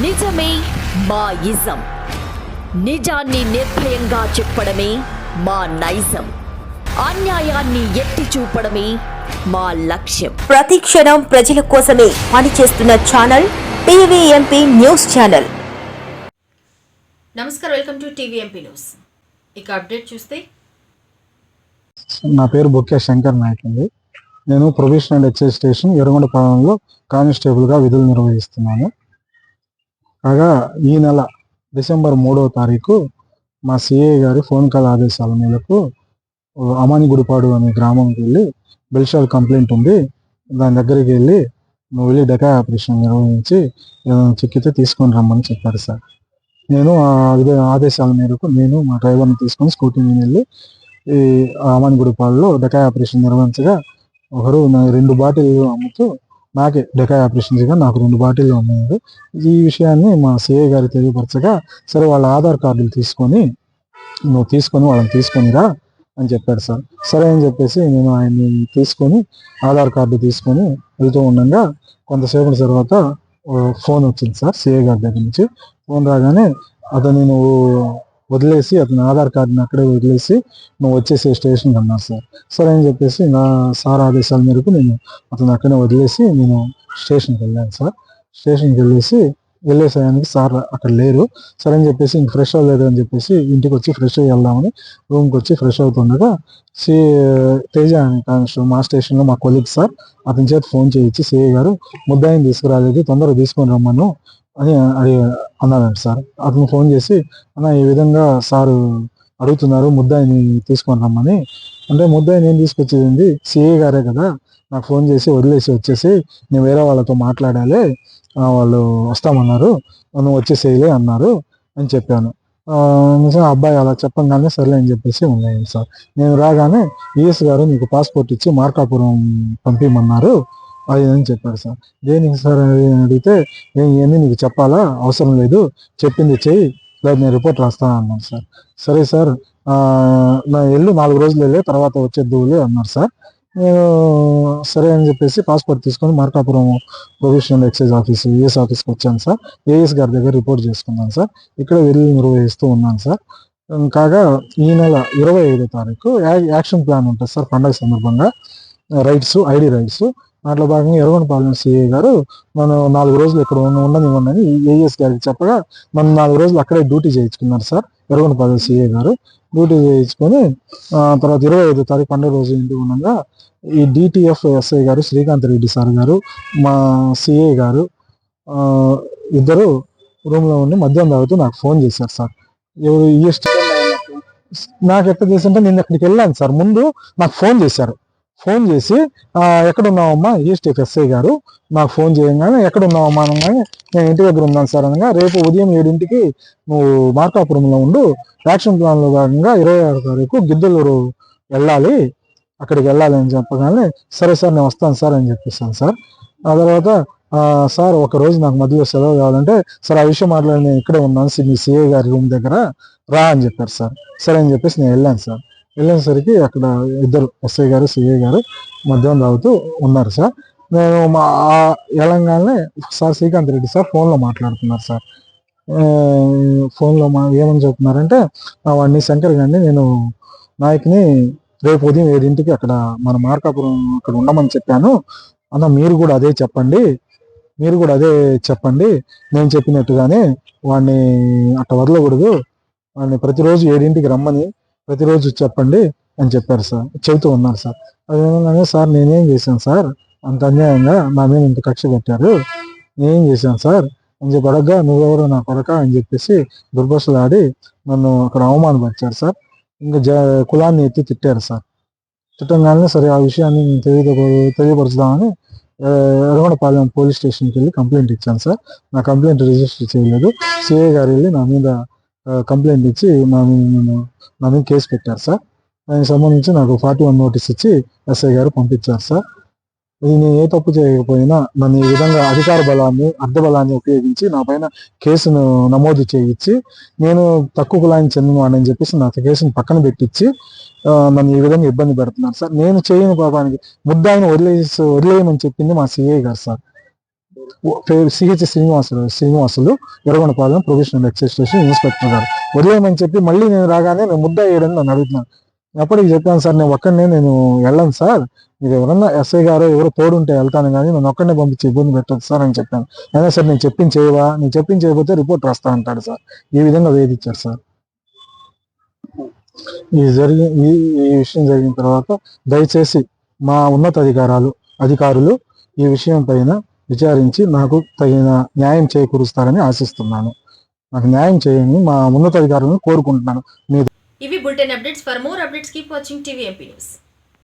నిజమే మా ఇజం నిజాన్ని నిర్భయంగా చెప్పడమే మా నైజం. అన్యాయాన్ని ఎత్తి చూపడమే మా లక్ష్యం. ప్రతి క్షణం ప్రజల కోసమే పనిచేస్తున్న ఛానల్ టీవీఎంపీ న్యూస్ ఛానల్. నమస్కారం వెల్కమ్ టు టీవీఎంపీ న్యూస్. ఇక అప్డేట్ చూస్తే నా పేరు బొక్కే శంకర్ నాయక్ అండి. నేను provision and excise station Erragonda పాలనలో కానిస్టేబుల్గా విధులు నిర్వహిస్తున్నాను. కాగా ఈ నెల డిసెంబర్ మూడవ తారీఖు మా సిఐ గారి ఫోన్ కాల్ ఆదేశాల మేరకు అమానిగుడిపాడు అనే గ్రామంకి వెళ్ళి బెల్షాల్ కంప్లైంట్ ఉంది దాని దగ్గరికి వెళ్ళి నువ్వు వెళ్ళి డెకా ఆపరేషన్ నిర్వహించి ఏదైనా చిక్కితే తీసుకొని రమ్మని చెప్పారు సార్. నేను ఆ ఆదేశాల మేరకు నేను మా డ్రైవర్ని తీసుకొని స్కూటీ మీద వెళ్ళి ఈ అమానిగుడిపాడులో డెకాయ్ ఆపరేషన్ నిర్వహించగా ఒకరు రెండు బాటిల్ అమ్ముతూ నాకే డెకా ఆపరేషన్స్గా నాకు రెండు బాటిల్ ఉన్నాయి ఈ విషయాన్ని మా సిఐ గారు తెలియపరచగా సరే వాళ్ళ ఆధార్ కార్డులు తీసుకొని నువ్వు తీసుకొని వాళ్ళని తీసుకొనిరా అని చెప్పాడు సార్. సరే అని చెప్పేసి నేను ఆయన్ని తీసుకొని ఆధార్ కార్డు తీసుకొని వెళ్తూ ఉండగా కొంతసేపటి తర్వాత ఫోన్ వచ్చింది సార్ సిఐ గారి దగ్గర నుంచి. ఫోన్ రాగానే అతను నువ్వు వదిలేసి అతని ఆధార్ కార్డుని అక్కడే వదిలేసి నువ్వు వచ్చేసే స్టేషన్కి అన్నారు సార్. సరే అని చెప్పేసి నా సార్ ఆదేశాల మేరకు నేను అతను అక్కడే వదిలేసి నేను స్టేషన్కి వెళ్ళాను సార్. స్టేషన్కి వెళ్ళేసి వెళ్ళేసానికి సార్ అక్కడ లేరు. సరే అని చెప్పేసి ఇంక ఫ్రెష్ అవ్వలేదు అని చెప్పేసి ఇంటికి వచ్చి ఫ్రెష్ అయ్యి వెళ్దామని రూమ్కి వచ్చి ఫ్రెష్ అవుతుండగా సి తేజ అనే కానిస్టేబుల్ మా స్టేషన్లో మా కొలీగ్ సార్ అతని చేత ఫోన్ చేయించి సిఐ గారు ముద్దాయిని తీసుకురాలేదు తొందరగా తీసుకొని రమ్మను అని అడిగి అన్నాడు సార్. అతను ఫోన్ చేసి అన్న ఈ విధంగా సారు అడుగుతున్నారు ముద్దాయిని తీసుకొని రమ్మని అంటే ముద్దాయిని ఏం తీసుకొచ్చేది సిఏ గారే కదా నాకు ఫోన్ చేసి వదిలేసి వచ్చేసి నేను వేరే వాళ్ళతో మాట్లాడాలి వాళ్ళు వస్తామన్నారు నువ్వు వచ్చేసేయలే అన్నారు అని చెప్పాను. ఆ, అబ్బాయి అలా చెప్పంగానే సర్లే అని చెప్పేసి ఉన్నాయి సార్. నేను రాగానే ఈఎస్ గారు నీకు పాస్పోర్ట్ ఇచ్చి మార్కాపురం పంపించమన్నారు అది అని చెప్పారు సార్? దేనికి సార్ అని అడిగితే నేను ఇవన్నీ నీకు చెప్పాలా? అవసరం లేదు. చెప్పింది చెయ్యి. లేదు నేను రిపోర్ట్ రాస్తాను అన్నాను సార్. సరే సార్ నా ఎల్లు నాలుగు రోజులు వెళ్ళే తర్వాత వచ్చేద్దువులే అన్నారు సార్. నేను సరే అని చెప్పేసి పాస్పోర్ట్ తీసుకొని Markapuram professional excise office A S ఆఫీస్కి వచ్చాను సార్. ఏఎస్ గారి దగ్గర రిపోర్ట్ చేసుకున్నాను సార్. ఇక్కడ వెళ్ళి నిర్వహిస్తూ ఉన్నాను సార్. కాగా ఈ నెల ఇరవై ఐదో తారీఖు యా- యాక్షన్ ప్లాన్ ఉంటుంది సార్. పండగ సందర్భంగా. Rights ID rights. దాంట్లో భాగంగా ఎర్రగొండపాలెం సిఐ గారు మనం నాలుగు రోజులు ఇక్కడ ఉన్న- ఉండనివ్వండి ఏఎస్ గారికి చెప్పగా మనం నాలుగు రోజులు అక్కడే డ్యూటీ చేయించుకున్నారు సార్ ఎర్రగొండపాలెం సిఐ గారు. డ్యూటీ చేయించుకొని తర్వాత ఇరవై ఐదు తారీఖు పండుగ రోజు ఇంటి ఉండగా ఈ డిటిఎఫ్ ఎస్ఐ గారు శ్రీకాంత్ రెడ్డి సార్ గారు మా సిఐ గారు ఇద్దరు రూమ్లో ఉండి మద్యం తాగుతూ నాకు ఫోన్ చేశారు సార్. ఎవరు ఈఎస్టీ నాకు ఎక్కడ చేసింటే నేను అక్కడికి వెళ్ళాను సార్. ముందు నాకు ఫోన్ చేశారు. ఫోన్ చేసి ఎక్కడున్నావమ్మా? ఎక్కడ ఎస్ఐ గారు నాకు ఫోన్ చేయగానే ఎక్కడున్నావమ్మా? అనగానే నేను ఇంటి దగ్గర ఉన్నాను సార్ అనగా రేపు ఉదయం ఏడింటికి నువ్వు మార్కాపురంలో ఉండు. యాక్షన్ ప్లాన్లో భాగంగా ఇరవై ఆరు తారీఖు గిద్దలూరు వెళ్ళాలి. అక్కడికి వెళ్ళాలి అని చెప్పగానే సరే సార్ నేను వస్తాను సార్ అని చెప్పేసాను సార్. ఆ తర్వాత సార్ ఒక రోజు నాకు మధ్యలో సెలవు కావాలంటే సార్ ఆ విషయం మాట్లాడి నేను ఇక్కడే ఉన్నాను. మీ సిఏ గారి రూమ్ దగ్గర రా అని చెప్పారు సార్. సరే అని చెప్పేసి నేను వెళ్ళాను సార్. వెళ్ళేసరికి అక్కడ ఇద్దరు ఎస్ఐ గారు సిఐ గారు మధ్యాహ్నం తాగుతూ ఉన్నారు సార్. నేను మా ఎలంగానే సార్ శ్రీకాంత్ రెడ్డి సార్ ఫోన్లో మాట్లాడుతున్నారు సార్. ఫోన్లో మా ఏమని చెప్తున్నారంటే వాడిని శంకర్ గారిని నేను నాయక్ని రేపు ఉదయం ఏడింటికి అక్కడ మన మార్కాపురం అక్కడ ఉండమని చెప్పాను. అన్న మీరు కూడా అదే చెప్పండి. మీరు కూడా అదే చెప్పండి. నేను చెప్పినట్టుగానే వాడిని అట్ట వదలకూడదు. వాడిని ప్రతిరోజు ఏడింటికి రమ్మని ప్రతిరోజు చెప్పండి అని చెప్పారు సార్. చెబుతూ ఉన్నారు సార్. అదేమన్నా సార్ నేనేం చేశాను సార్? అంత అన్యాయంగా నా మీద ఇంత కక్ష పెట్టారు. నేనేం చేశాను సార్? అని చెప్పి అడగ్గా నువ్వెవరు నా కొడక అని చెప్పేసి దుర్భాషలు ఆడి నన్ను అక్కడ అవమానపరిచారు సార్. ఇంకా జ కులాన్ని ఎత్తి తిట్టారు సార్. తిట్టంగానే సరే ఆ విషయాన్ని తెలియదు తెలియపరచుదామని తెలియపరుచుదామని ఎర్రగొండపాలెం పోలీస్ స్టేషన్కి వెళ్ళి కంప్లైంట్ ఇచ్చాను సార్. నా కంప్లైంట్ రిజిస్టర్ చేయలేదు. సిఐ గారు వెళ్ళి నా మీద కంప్లైంట్ ఇచ్చి నా మీద నన్ను- నా మీద కేసు పెట్టారు సార్. దానికి సంబంధించి నాకు ఫార్టీ వన్ నోటీస్ ఇచ్చి ఎస్ఐ గారు పంపించారు సార్. ఇది నేను ఏ తప్పు చేయకపోయినా నన్ను ఈ విధంగా అధికార బలాన్ని అర్ధ బలాన్ని ఉపయోగించి నా పైన కేసును నమోదు చేయించి నేను తక్కువ కులానికి చెందినవాడని చెప్పేసి నా కేసును పక్కన పెట్టించి నన్ను ఈ విధంగా ఇబ్బంది పెడుతున్నారు సార్. నేను చేయని పాపానికి ముద్దాయిని వదిలేసి వదిలేయమని చెప్పింది మా సిఐ గారు sir. CH Srinivasulu Srinivasulu Erragondapalem provisional excise station inspector గారు. వదిలేయమని చెప్పి మళ్ళీ నేను రాగానే నేను ముద్ద వేయడం నన్ను అడుగుతున్నాను అప్పటికి చెప్పాను సార్ నేను ఒక్కడనే నేను వెళ్ళను సార్. మీరు ఎవరన్నా ఎస్ఐ గారు ఎవరో తోడుంటే వెళ్తాను కానీ నేను ఒక్కడనే పంపించి ఇబ్బంది పెట్టదు సార్ అని చెప్పాను. అయినా సార్ నేను చెప్పింది చేయవా? నేను చెప్పింది చేయకపోతే రిపోర్ట్ రాస్తా అంటాడు సార్. ఈ విధంగా వేధించారు సార్. ఈ జరిగి ఈ ఈ విషయం జరిగిన తర్వాత దయచేసి మా ఉన్నత అధికారాలు అధికారులు ఈ విషయం పైన విచారించి నాకు తగిన న్యాయం చేకూరుస్తారని ఆశిస్తున్నాను. నాకు న్యాయం చేయని మా ఉన్నతాధికారులను కోరుకుంటున్నాను. ఇవి bulletin updates. For more updates keep watching TV MP news.